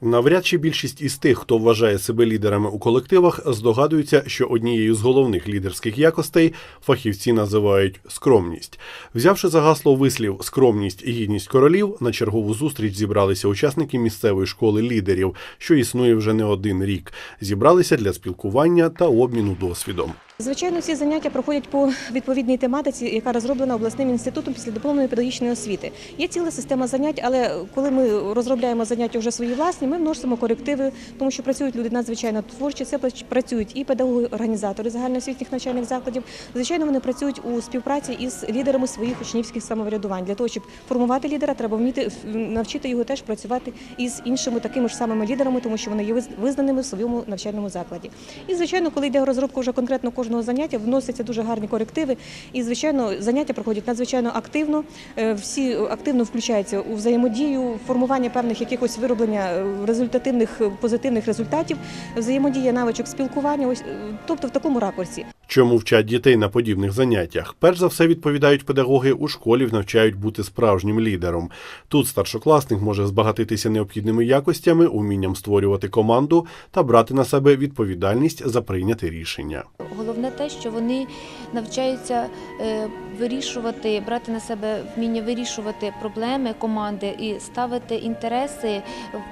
Навряд чи більшість із тих, хто вважає себе лідерами у колективах, здогадуються, що однією з головних лідерських якостей фахівці називають скромність. Взявши за гасло вислів скромність і гідність королів, на чергову зустріч зібралися учасники місцевої школи лідерів, що існує вже не один рік. Зібралися для спілкування та обміну досвідом. Звичайно, ці заняття проходять по відповідній тематиці, яка розроблена обласним інститутом післядипломної педагогічної освіти. Є ціла система занять, але коли ми розробляємо заняття вже свої власні, ми вносимо корективи, тому що працюють люди надзвичайно творчі. Це працюють і педагоги, організатори загальноосвітніх навчальних закладів. Звичайно, вони працюють у співпраці із лідерами своїх учнівських самоврядувань. Для того, щоб формувати лідера, треба вміти навчити його теж працювати із іншими такими ж самими лідерами, тому що вони є визнаними в своєму навчальному закладі. І звичайно, коли йде розробка вже конкретно кожного заняття, вносяться дуже гарні корективи. І звичайно, заняття проходять надзвичайно активно. Е, Всі активно включаються у взаємодію, формування певних якихось вироблення е, результативних е, позитивних результатів, взаємодія навичок спілкування. Ось е, тобто в такому ракурсі. Чому вчать дітей на подібних заняттях? Перш за все відповідають педагоги у школі, навчають бути справжнім лідером. Тут старшокласник може збагатитися необхідними якостями, умінням створювати команду та брати на себе відповідальність за прийняте рішення. Головне те, що вони навчаються е, вирішувати, брати на себе вміння вирішувати проблеми команди і ставити інтереси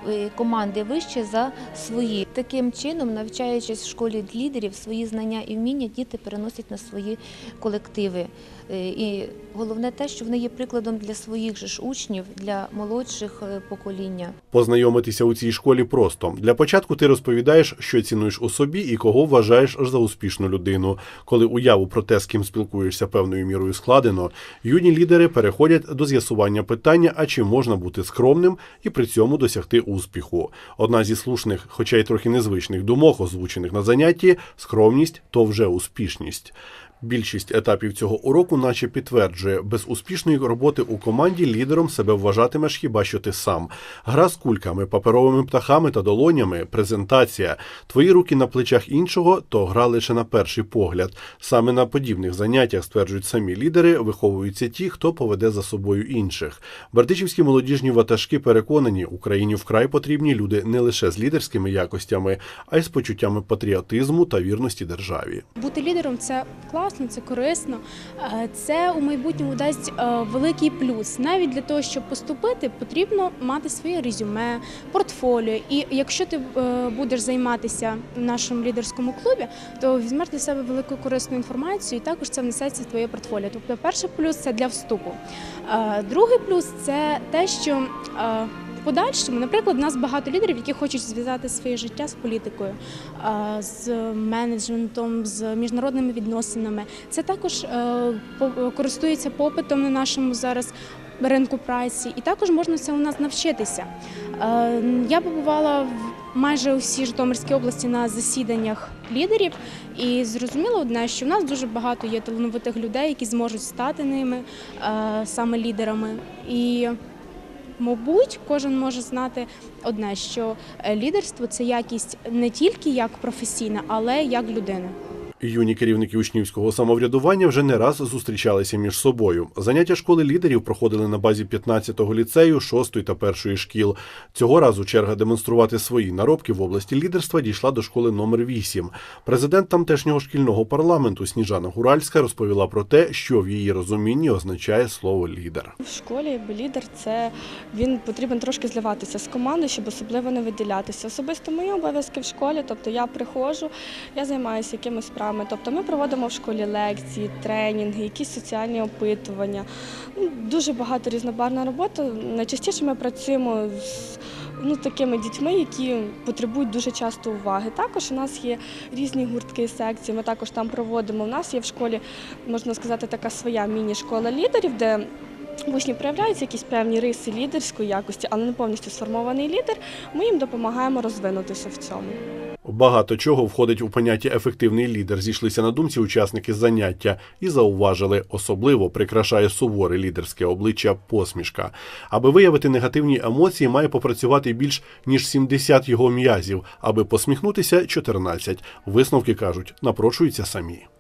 е, команди вище за свої. Таким чином, навчаючись в школі лідерів, свої знання і вміння діти переносять на свої колективи. Е, І головне те, що вони є прикладом для своїх же ж учнів, для молодших е, покоління. Познайомитися у цій школі просто. Для початку ти розповідаєш, що цінуєш у собі і кого вважаєш за успішну людину. Коли уяву про те, з ким спілкуєшся певною мірою складено, юні лідери переходять до з'ясування питання, а чи можна бути скромним і при цьому досягти успіху. Одна зі слушних, хоча й трохи незвичних думок, озвучених на занятті, скромність то вже успішність. Більшість етапів цього уроку, наче підтверджує, без успішної роботи у команді лідером себе вважатимеш хіба що ти сам. Гра з кульками, паперовими птахами та долонями, презентація. Твої руки на плечах іншого то гра лише на перший погляд. Саме на подібних заняттях, стверджують самі лідери, виховуються ті, хто поведе за собою інших. Бердичівські молодіжні ватажки переконані, Україні вкрай потрібні люди не лише з лідерськими якостями, а й з почуттями патріотизму та вірності державі. Бути лідером це класно, це корисно. Е, Це у майбутньому дасть е, великий плюс. Навіть для того, щоб поступити, потрібно мати своє резюме, портфоліо. І якщо ти е, будеш займатися в нашому лідерському клубі, то візьмеш для себе велику корисну інформацію, і також це внесеться в твоє портфоліо. Тобто, перший плюс це для вступу. Другий плюс це те, що подальшому, наприклад, у нас багато лідерів, які хочуть зв'язати своє життя з політикою, з менеджментом, з міжнародними відносинами. Це також е, користується попитом на нашому зараз ринку праці, і також можна це у нас навчитися. Е, Я побувала в майже усій Житомирській області на засіданнях лідерів і зрозуміла одне, що в нас дуже багато є талановитих людей, які зможуть стати ними е, саме лідерами. І Мабуть, кожен може знати одне, що е, лідерство це якість не тільки як професійна, але як людина. Юні керівники учнівського самоврядування вже не раз зустрічалися між собою. Заняття школи лідерів проходили на базі 15-го ліцею, 6-ї та 1-ї шкіл. Цього разу черга демонструвати свої наробки в області лідерства дійшла до школи номер 8. Президент тамтешнього шкільного парламенту Сніжана Гуральська розповіла про те, що в її розумінні означає слово лідер. В школі лідер це він потрібен трошки зливатися з командою, щоб особливо не виділятися. Особисто мої обов'язки в школі, тобто я приходжу, я займаюся якимись справами. Тобто ми проводимо в школі лекції, тренінги, якісь соціальні опитування. Ну, Дуже багато різнобарна робота. Найчастіше ми працюємо з ну, такими дітьми, які потребують дуже часто уваги. Також у нас є різні гуртки секції. Ми також там проводимо. У нас є в школі, можна сказати, така своя міні-школа лідерів, де учні проявляються якісь певні риси лідерської якості, але не повністю сформований лідер. Ми їм допомагаємо розвинутися в цьому. Багато чого входить у поняття ефективний лідер. Зійшлися на думці учасники заняття і зауважили, особливо прикрашає суворе лідерське обличчя посмішка. Аби виявити негативні емоції, має попрацювати більш ніж 70 його м'язів, аби посміхнутися 14. Висновки кажуть, напрошуються самі.